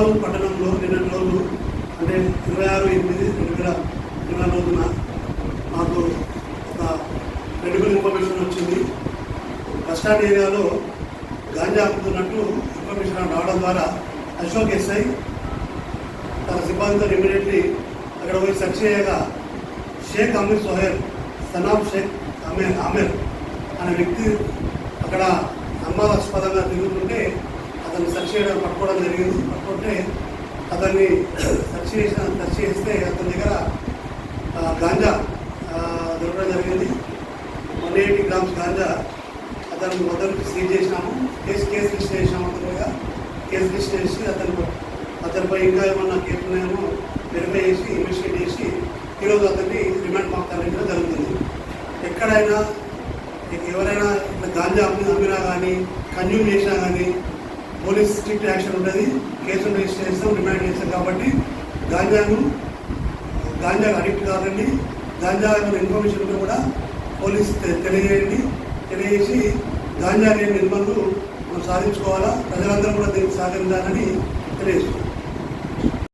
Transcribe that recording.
అమలాపురం పట్టణంలో నిన్న రోజు అంటే ఇరవై ఆరు ఎనిమిది రెండు వేల ఇరవై రోజున మాకు ఒక క్రెడిబుల్ ఇన్ఫర్మేషన్ వచ్చింది. బస్టాండ్ ఏరియాలో గాంజా అమ్ముతున్నట్టు ఇన్ఫర్మేషన్ రావడం ద్వారా అశోక్ ఎస్ఐ తన సిబ్బందితో ఇమీడియట్లీ అక్కడ పోయి సెర్చ్ చేయగా షేక్ అమీర్ సోహెల్ సనాబ్ షేక్ అమీర్ ఆమెర్ అనే వ్యక్తి అక్కడ అమ్మాస్పదంగా తిరుగుతుంటే సెర్చ్ చేయడం పట్టుకోవడం జరిగింది. పట్టుకుంటే అతన్ని సెర్చ్ చేసిన సెర్చ్ చేస్తే అతని దగ్గర గాంజా దొరకడం జరిగింది. వన్ ఎయిటీ గ్రామ్స్ గాంజా అతను మొదలు సీజ్ చేసినాము. కేసు కేసు రిజిస్టర్ చేసినాము అతని కేసు రిజిస్టర్ చేసి అతను అతనిపై ఇంకా ఏమన్నా కేసు ఉన్నాయేమో వెరిఫై చేసి ఇన్వెస్టిగేట్ చేసి ఈరోజు అతన్ని రిమాండ్ పంపాలంటే జరుగుతుంది. ఎక్కడైనా ఎవరైనా ఇట్లా గాంజా అమ్మి అమ్మినా కానీ కన్జ్యూమ్ చేసినా కానీ పోలీస్ స్ట్రిక్ట్ యాక్షన్ ఉంటుంది. కేసులు రిజిస్టర్ చేస్తాం రిమాండ్ చేస్తాం. కాబట్టి గాంజాను గాంజా అడిక్ట్ కాదండి గాంజా ఇన్ఫర్మేషన్ ఉంటే కూడా పోలీస్ తెలియజేయండి. తెలియజేసి గాంజా లేని నిర్మలు మనం సాధించుకోవాలా? ప్రజలందరూ కూడా దీనికి సహకరించాలని తెలియజేస్తున్నాం.